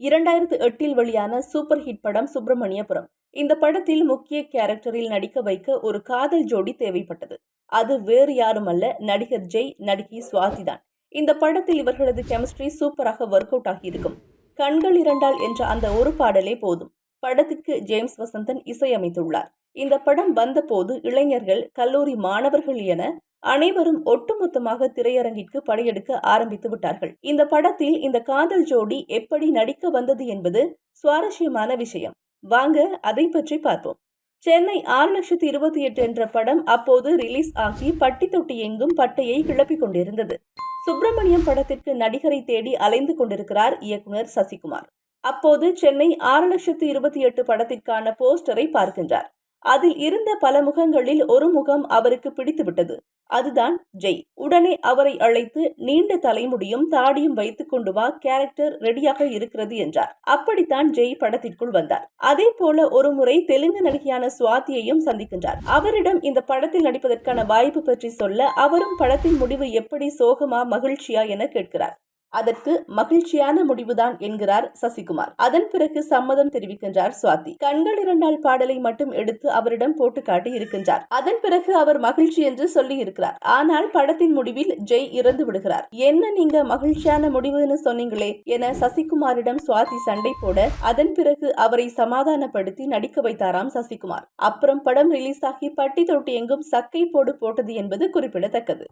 இரண்டாயிரத்து எட்டில் வெளியான சூப்பர் ஹிட் படம் சுப்பிரமணியபுரம். இந்த படத்தில் முக்கிய கேரக்டரில் நடிக்க வைக்க ஒரு காதல் ஜோடி தேவைப்பட்டது. அது வேறு யாரும் அல்ல நடிகர் ஜெய் நடிகை சுவாதி தான். இந்த படத்தில் இவர்களது கெமிஸ்ட்ரி சூப்பராக ஒர்க் அவுட் ஆகியிருக்கும். கண்கள் இரண்டால் என்ற அந்த ஒரு பாடலே போதும். படத்திற்கு ஜேம்ஸ் வசந்தன் இசையமைத்துள்ளார். இந்த படம் வந்தபோது இளைஞர்கள் கல்லூரி மாணவர்கள் என அனைவரும் ஒட்டுமொத்தமாக திரையரங்கிற்கு படையெடுக்க ஆரம்பித்து விட்டார்கள். இந்த படத்தில் இந்த காதல் ஜோடி எப்படி நடிக்க வந்தது என்பது சுவாரஸ்யமான விஷயம். வாங்க அதை பற்றி பார்ப்போம். சென்னை ஆறு லட்சத்தி இருபத்தி எட்டு என்ற படம் அப்போது ரிலீஸ் ஆகி பட்டி தொட்டி எங்கும் பட்டையை கிளப்பிக் கொண்டிருந்தது. சுப்பிரமணியம் படத்திற்கு நடிகரை தேடி அலைந்து கொண்டிருக்கிறார் இயக்குனர் சசிகுமார். அப்போது சென்னை ஆறு லட்சத்து இருபத்தி எட்டு படத்திற்கான போஸ்டரை பார்க்கின்றார். அதில் இருந்த பல முகங்களில் ஒரு முகம் அவருக்கு பிடித்துவிட்டது. அதுதான் ஜெய். உடனே அவரை அழைத்து நீண்ட தலைமுடியும் தாடியும் வைத்துக் கொண்டு வா கேரக்டர் ரெடியாக இருக்கிறது என்றார். அப்படித்தான் ஜெய் படத்திற்குள் வந்தார். அதே போல ஒரு முறை தெலுங்கு நடிகையான சுவாதியையும் சந்திக்கின்றார். அவரிடம் இந்த படத்தில் நடிப்பதற்கான வாய்ப்பு பற்றி சொல்ல அவரும் படத்தின் முடிவு எப்படி சோகமா மகிழ்ச்சியா என கேட்கிறார். அதற்கு மகிழ்ச்சியான முடிவுதான் என்கிறார் சசிகுமார். அதன் பிறகு சம்மதம் தெரிவிக்கின்றார் சுவாதி. கண்கள் இரண்டால் பாடலை மட்டும் எடுத்து அவரிடம் போட்டு காட்டி இருக்கின்றார். அதன் பிறகு அவர் மகிழ்ச்சி என்று சொல்லி இருக்கிறார் ஆனால் படத்தின் முடிவில் ஜெய் இறந்து விடுகிறார். என்ன நீங்க மகிழ்ச்சியான முடிவுன்னு சொன்னீங்களே என சசிகுமாரிடம் சுவாதி சண்டை போட அதன் பிறகு அவரை சமாதானப்படுத்தி நடிக்க வைத்தாராம் சசிகுமார். அப்புறம் படம் ரிலீஸ் ஆகி பட்டி தொட்டி எங்கும் சக்கை போடு போட்டது என்பது குறிப்பிடத்தக்கது.